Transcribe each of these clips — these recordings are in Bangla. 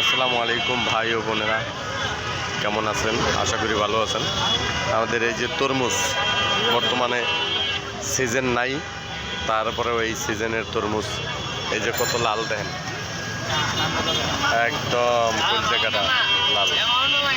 আসসালামু আলাইকুম ভাই ও বোনেরা, কেমন আছেন? আশা করি ভালো আছেন। আমাদের এই যে তরমুজ, বর্তমানে সিজন নাই তারপরে এই সিজনের তরমুজ, এই যে কত লাল দেখেন। একদম জায়গাটা লাল।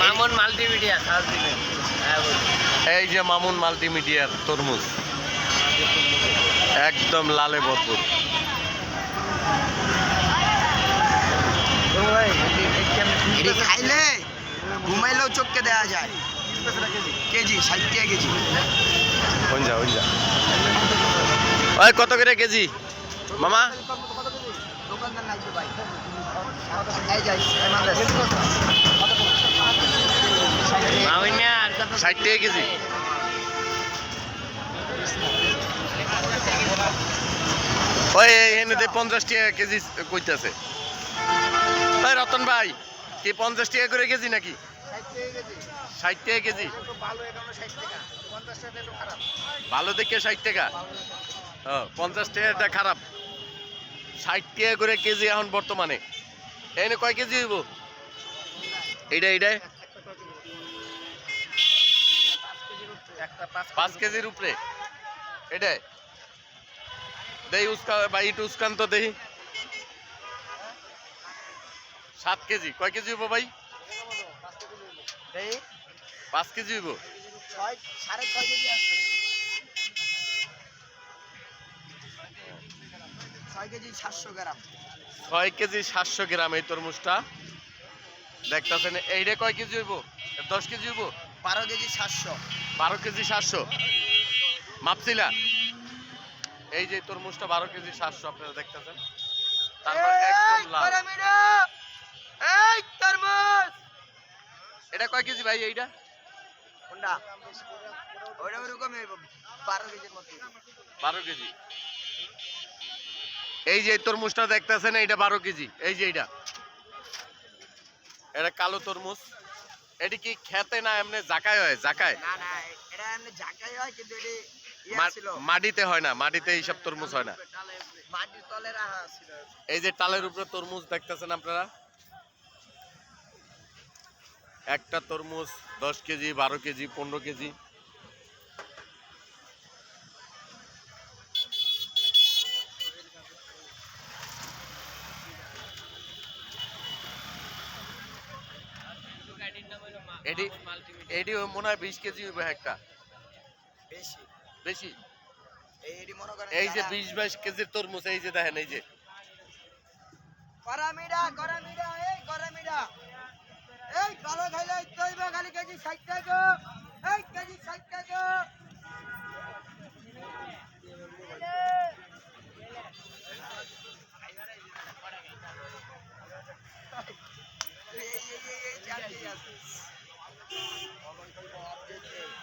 মামুন মাল্টিমিডিয়া দিবেন হ্যাঁ এই যে মামুন মাল্টিমিডিয়ার তরমুজ। একদম লালে ভরপুর। খাইলে ঘুমাইলেও চোখকে দেওয়া যায়। কেজি ষাট টাকা কেজি। হন যা ওই কত করে কেজি? মামা? দোকানদার নাই তো ভাই। এই যাই ষাট টাকা কেজি। ওই এখানে পঞ্চাশ টাকা কেজি কইতেছে। রতন ভাই, কি পঞ্চাশ টাকা করে কেজি নাকি? ষাট টাকা কেজি। ভালো দেখে ষাট টাকা। পঞ্চাশ টাকাটা খারাপ। ষাট টাকা করে কেজি এখন বর্তমানে। এনে কয় কেজি হইব? এইটা এইটাই পাঁচ কেজির উপরে। এটাই। দেই উস্কা বা ইট উস্কান তো দেই। সাত কেজি। কয় কেজি হইব ভাই? পাঁচ কেজি হইব? ছয় কেজি সাতশো গ্রাম এই তরমুজটা। দেখতেছেন এইটা কয় কেজি হইব? দশ কেজি হইব? বারো কেজি সাতশো। বারো কেজি সাতশো? মাপছিলা? এই যে তরমুজটা বারো কেজি সাতশো আপনারা দেখতেছেন। তারপর একদম লাল। এই তরমুজ! এটা কয় কেজি ভাই এইটা? কোনটা? ওইটা ওরকম বারো কেজির মতো। বারো কেজি। এই যে তরমুজটা দেখতেছেন এইটা বারো কেজি। এই যে এইটা। এটা কালো তরমুজ। এটি কি খেতে না এমনি জাকায় হয়? জাকায়? না না এটা এমনি হয় কিন্তু এটি মাটিতে হয় না মাটিতে এইসব তরমুজ হয় না। এই যে টালের উপরে তরমুজ দেখতেছেন আপনারা? একটা তরমুজ দশ কেজি বারো কেজি পনেরো কেজি। এটি এটি মনে হয় বিশ কেজি একটা বেশি বেশি এই মনে যে বিশ বাইশ কেজির তরমুজ এই যে দেখেন এই যে গরমিডা গরমিডা এই এই ভালো খাইলে তৈব খালি কেজি ষাট টাকা এই কেজি ষাট টাকা আছে।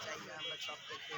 চাই না আমরা সব থেকে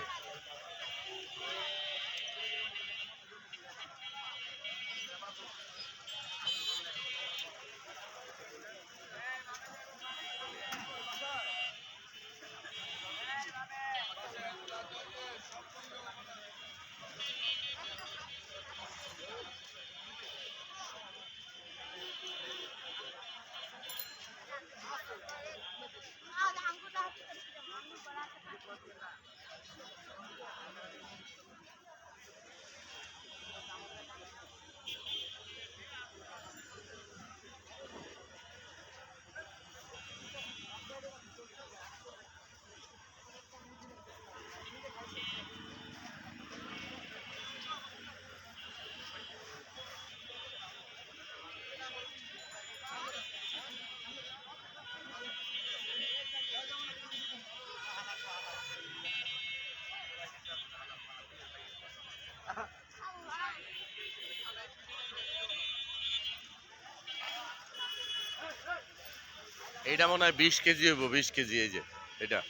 এটা মনে হয় বিশ কেজি হইব বিশ কেজি এই যে এটা।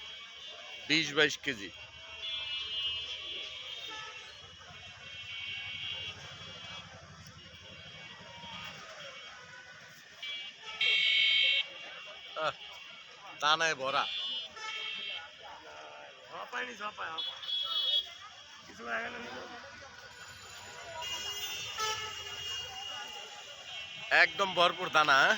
বিশ বাইশ কেজি। দানায় ভরা একদম ভরপুর দানা হ্যাঁ?